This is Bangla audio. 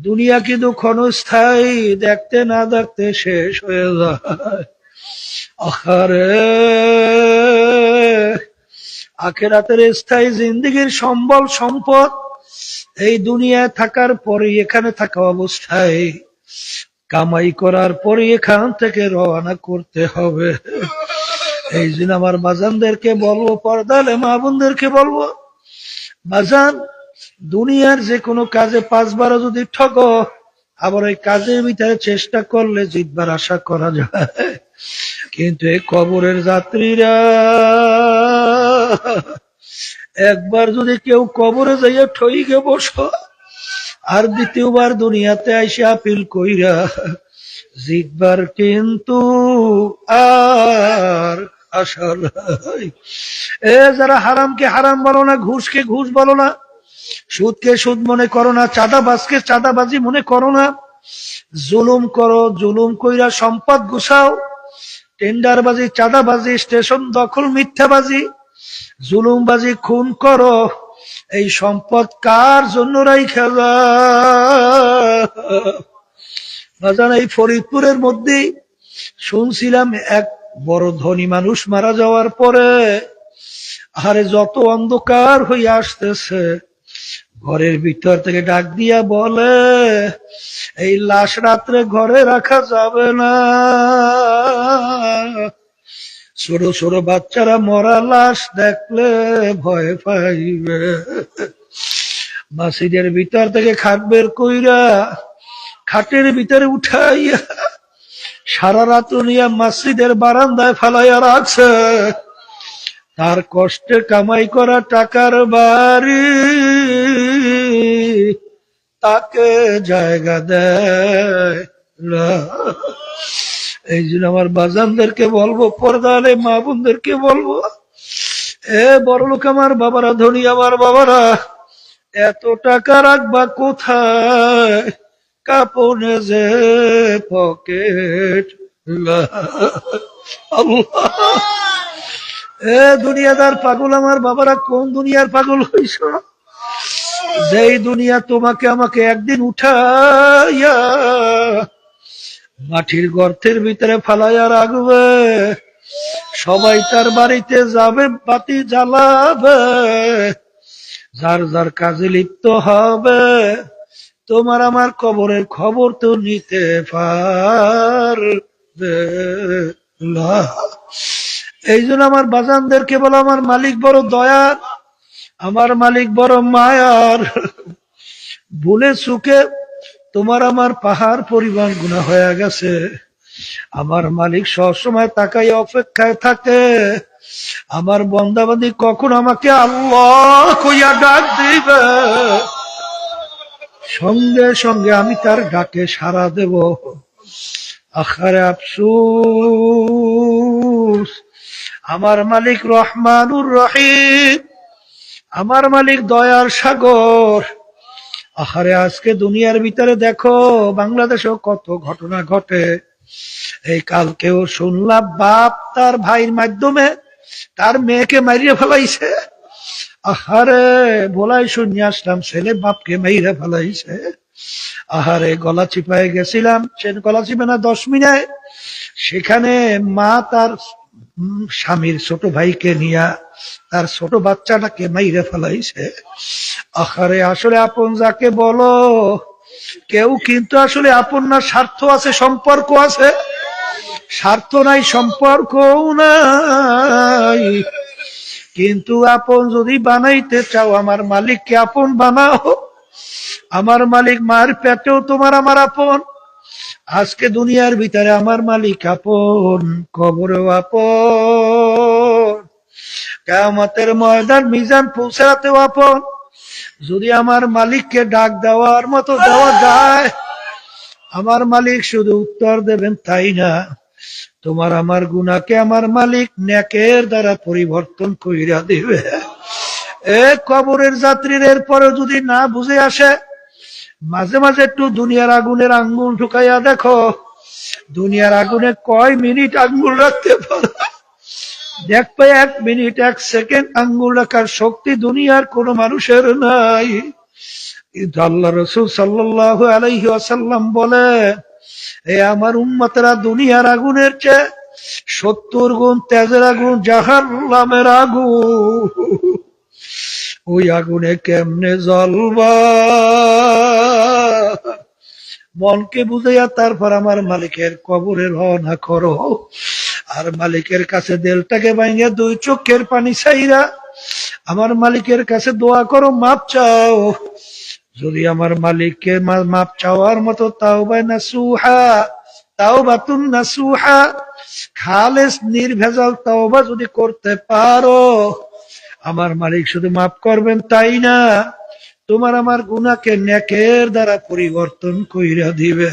দুনিয়া কিন্তু ক্ষণস্থায়ী, দেখতে না দেখতে শেষ হয়ে যায়। আখারে আখেরাতের স্থায়ী জিন্দিগির সম্বল, সম্পদ এই দুনিয়ায় থাকার পরে এখানে থাকা অবস্থায় কামাই করার পরে এখান থেকে রওনা করতে হবে। এই জন্য আমার মাজানদেরকে বলব পর্দালে মা বোনদেরকে বলব বাজান দুনিয়ার যে কোনো কাজে পাঁচবারও যদি ঠকো আবার ওই কাজের ভিতরে চেষ্টা করলে জিতবার আশা করা যায়। কিন্তু এই কবরের যাত্রীরা, একবার যদি কেউ কবরে যাইয়া ঠইকে বস, আর দ্বিতীয়বার দুনিয়াতে আইসে আপিল কইরা, জিতবার কিন্তু আর আশা এ যারা হারামকে হারাম বলো না, ঘুষকে ঘুষ বলো না সুদকে সুদ মনে করো না, চাঁদাবাজকে চাঁদাবাজি মনে করো না। জুলুম করো, জুলুম কইরা সম্পদ গুছাও। টেন্ডারবাজি, চাঁদাবাজি, স্টেশন দখল, মিথ্যাবাজি। জুলুমবাজি খুন করো। এই সম্পদ কার জন্য রাইখা বাজান এই ফরিদপুরের মধ্যেই শুনছিলাম এক বড় ধনী মানুষ মারা যাওয়ার পরে, আরে যত অন্ধকার হয়ে আসতেছে ঘরের ভিতর থেকে ডাক দিয়া বলে, এই লাশ রাত্রে ঘরে রাখা যাবে না। ছোট ছোট বাচ্চারা মরা লাশ দেখলে ভয় পাইবে। মাসিদের ভিতর থেকে খাট বের কইরা খাটের ভিতরে উঠাইয়া সারা রাত নিয়ে মসজিদের বারান্দায় ফেলাইয়া রাখছে। তার কষ্টে কামাই করা টাকার বাড়ি। তাকে জায়গা দেয়। এই জন্য আমার বাজানদেরকে বলব, পর্দালে মা বোনদেরকে বলব, এ বড় লোক আমার বাবারা, ধনী আমার বাবারা, এত টাকা রাখবা কোথায়? কাপনে যে পকেট আল্লাহ। এ দুনিয়াদার পাগল আমার বাবারা, কোন দুনিয়ার পাগল হইস যেই দুনিয়া তোমাকে আমাকে একদিন উঠাইয়া মাটির গর্তের ভিতরে ফালাইয়া রাখবে, সবাই তার বাড়িতে যাবে, বাতি জ্বালাবে, যার যার কাজে লিপ্ত হবে, তোমার আমার কবরের খবর তো নিতে পারবে এই জন্য আমার বাজানদেরকে বলো, আমার মালিক বড় দয়ার আমার মালিক বড় মায়ার। ভুলে সুখে তোমার আমার পাহাড় পরিমাণ গুণা হয়ে গেছে। আমার মালিক সবসময় তাকাই অপেক্ষায় থাকে। আমার বন্দাবাদি কখন আমাকে আল্লাহ কইয়া ডাক দিবে? সঙ্গে সঙ্গে আমি তার ডাকে সাড়া দেব। আখারে আফসুস। আমার মালিক রহমানুর রহিম। আমার মালিক দয়ার সাগর। আহারে, আজকে দুনিয়ার ভিতরে দেখো, বাংলাদেশেও কত ঘটনা ঘটে। এই কালকেও শুনলাম, বাপ তার ভাইয়ের মাধ্যমে তার মেয়েকে মারিয়ে ফেলাইছে। আহারে, বলাই শুনিয়ে আসলাম, ছেলে বাপকে মাইরে ফেলাইছে। আহারে, গলা চিপায় গেছিলাম, সে গলা চিপে না দশ মিনিট। সেখানে মা তার স্বামীর ছোট ভাইকে নিয়া তার ছোট বাচ্চাটাকে মাইরে ফেলাইছে। আহারে, আসলে আপন যাকে বলো, কেউ কিন্তু আসলে আপন না, স্বার্থ আছে, সম্পর্ক আছে। স্বার্থ নাই, সম্পর্কও নাই। কিন্তু আপন যদি বানাইতে চাও, আমার মালিককে আপন বানাও। আমার মালিক মার পেটেও তোমার, আমার আপন। আজকে দুনিয়ার ভিতরে আমার মালিক আপন, কবরেও আপন। কেমতের ময়দান, মিজান পৌঁছাতেও আপন। যদি আমার মালিককে ডাক দেওয়ার মতো দেওয়া যায়, আমার মালিক শুধু উত্তর দেবেন, তাই না? তোমার আমার গুনাকে আমার মালিক ন্যাকের দ্বারা পরিবর্তন কইরা দিবে। এ কবরের যাত্রীর এরপরে যদি না বুঝে আসে মাঝে মাঝে একটু দুনিয়ার আগুনের আঙ্গুল ঢুকাইয়া দেখো। দুনিয়ার আগুনে কয় মিনিট আঙ্গুল রাখতে পারো? দেখবে এক মিনিট, এক সেকেন্ড আঙ্গুল রাখার শক্তি দুনিয়ার কোনো মানুষের নাই। আল্লাহ রসুল সাল্লাহ আলাইহি আসাল্লাম বলে, এ আমার উম্মতেরা দুনিয়ার আগুনের চেয়ে সত্তর গুণ তেজের আগুন জাহান্নামের আগুন। ওই আগুনে কেমনে জ্বলবা? মনকে বুঝাইয়া তারপর আমার মালিকের কবরে রওনা করো। আর মালিকের কাছে দেলটাকে ভাঙিয়া দুই চোখের পানি চাইরা আমার মালিকের কাছে দোয়া করো, মাপ চাও। যদি আমার মালিককে মাপ চাওয়ার মতো তাও বা না সুহা তাও বাতুন না সুহা খালেস নির্ভেজাল তাও বা যদি করতে পারো আমার মালিক শুধু মাফ করবেন, তাই না? তোমার আমার গুনাকে নেকের দ্বারা পরিবর্তন কইরা দিবে।